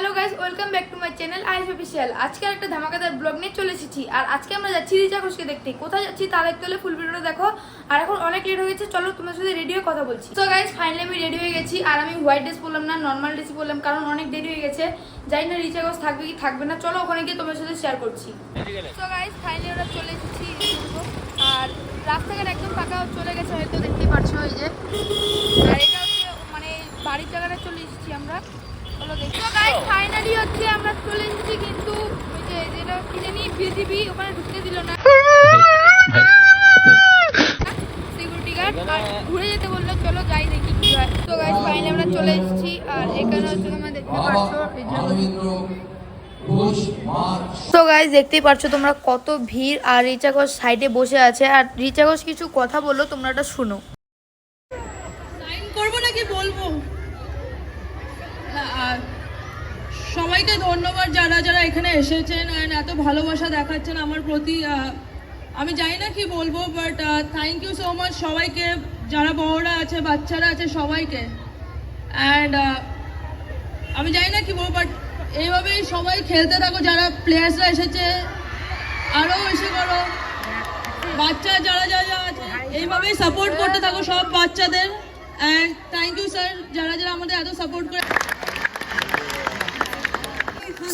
Hello guys welcome back to my channel ice official আজকে একটা ধামাকাদার blog নিয়ে চলে এসেছি। আর আজকে আমরা যাচ্ছি রিচা ঘোষকে দেখতে। কোথায় যাচ্ছি তা দেখতে হলে ফুল ভিডিওটা দেখো। আর এখন অনেক লেট হয়ে গেছে, চলো তোমার সাথে রেডি হয়ে কথা বলছি। তো গাইস ফাইনালি আমি রেডি হয়ে গেছি। আর আমি হোয়াইট ড্রেস পরলাম না নর্মাল ড্রেস পরলাম, কারণ অনেক দেরি হয়ে গেছে। জানি না রিচা ঘোষ থাকবে কি থাকবে না, চলো ওখানে গিয়ে তোমার সাথে শেয়ার করছি। তো গাইস ফাইনালি ওরা চলে এসেছি আর রাস্তাঘাট একদম ফাঁকা চলে গেছে হয়তো দেখতেই পাচ্ছ এই যে আর এটা হচ্ছে মানে বাড়ির জায়গাটা চলে এসেছি আমরা চলো দেখি তো গাইস ফাইনালি হচ্ছে আমরা চলে এসেছি কিন্তু ওই যে যেটা কি জানি বিজিবি ওখানে ঢুকতে দিল না। সিকিউরিটি গার্ড আর ঘুরে যেতে বলল চলো যাই দেখি কি হয়। তো গাইস ফাইনালি আমরা চলে এসেছি আর এখানে হচ্ছে তোমরা দেখতে পাচ্ছ এই যে তো গাইজ দেখতেই পারছ তোমরা কত ভিড় আর রিচা ঘোষ সাইডে বসে আছে। আর রিচা ঘোষ কিছু কথা বলল তোমরা এটা শুনো। সাইন করব নাকি বলব? না, আর সবাইকে ধন্যবাদ যারা যারা এখানে এসেছেন অ্যান্ড এত ভালোবাসা দেখাচ্ছেন আমার প্রতি আমি জানি না কি বলব but thank you so much সবাইকে, যারা বড়রা আছে, বাচ্চারা আছে, সবাইকে। অ্যান্ড আমি জানি না কি বলব বাট এইভাবেই সবাই খেলতে থাকো, যারা প্লেয়ার্সরা এসেছে আরও এসে করো। বাচ্চা যারা যারা আছে, এইভাবেই সাপোর্ট করতে থাকো সব বাচ্চাদের। অ্যান্ড থ্যাংক ইউ স্যার যারা যারা আমাদের এত সাপোর্ট করে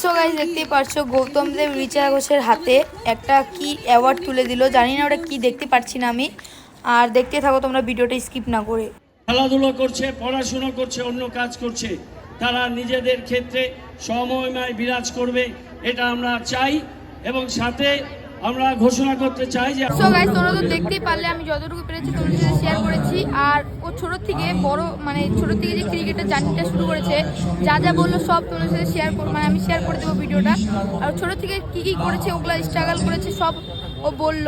সো গাইজ দেখতেই পারছ, গৌতম দেব রিচা ঘোষের হাতে একটা কি অ্যাওয়ার্ড তুলে দিল, জানি না ওটা কি দেখতে পাচ্ছি না আমি। আর দেখতে থাকো তোমরা ভিডিওটা স্কিপ না করে। খেলাধুলো করছে, পড়াশোনা করছে, অন্য কাজ করছে। তারা নিজেদের ক্ষেত্রে সময়ময় বিরাজ করবে, এটা আমরা চাই। এবং সাথে আমরা ঘোষণা করতে চাই যে সো গাইজ তোমরা তো দেখতেই পারলে, আমি যতটুকু পেরেছি তোমাদের সাথে শেয়ার করেছি। আর ও ছোট থেকে বড় মানে ছোট থেকে যে ক্রিকেটের জার্নিটা শুরু করেছে, যা যা বলল সব তোমাদের সাথে শেয়ার করব মানে আমি শেয়ার করে দেবো ভিডিওটা। আর ছোট থেকে কি কি করেছে, ওগুলা স্ট্রাগল করেছে, সব ও বলল।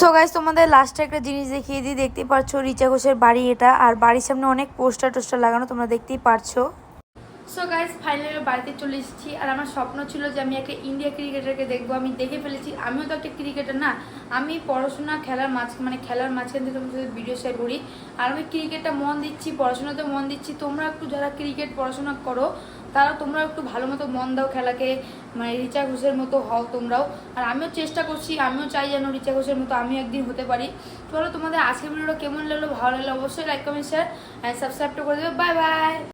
সো গাইজ তোমাদের লাস্টে একটা জিনিস দেখিয়ে দিই, দেখতেই পারছ, রিচা ঘোষের বাড়ি এটা। আর বাড়ির সামনে অনেক পোস্টার টোস্টার লাগানো, তোমরা দেখতেই পারছ। সো গাইজ ফাইনালি আমি বাড়িতে চলে এসেছি আর আমার স্বপ্ন ছিল যে আমি একটা ইন্ডিয়া ক্রিকেটারকে দেখব। আমি দেখে ফেলেছি, আমিও তো একটা ক্রিকেটার না। আমি পড়াশোনা খেলার মাঝ মানে খেলার মাঝখান থেকে তোমার সাথে ভিডিও শেয়ার করি। আর আমি ক্রিকেটটা মন দিচ্ছি, পড়াশোনাতে মন দিচ্ছি। তোমরা একটু যারা ক্রিকেট পড়াশোনা করো, তারা তোমরা একটু ভালো মতো মন দাও খেলাকে। মানে রিচা ঘোষের মতো হও তোমরাও। আর আমিও চেষ্টা করছি, আমিও চাই যেন রিচা ঘোষের মতো আমিও একদিন হতে পারি। চলো তোমাদের আজকের ভিডিওটা কেমন লাগল, ভালো লাগল অবশ্যই লাইক কমেন্ট শেয়ার অ্যান্ড সাবস্ক্রাইবটা করে দেবে বাই বাই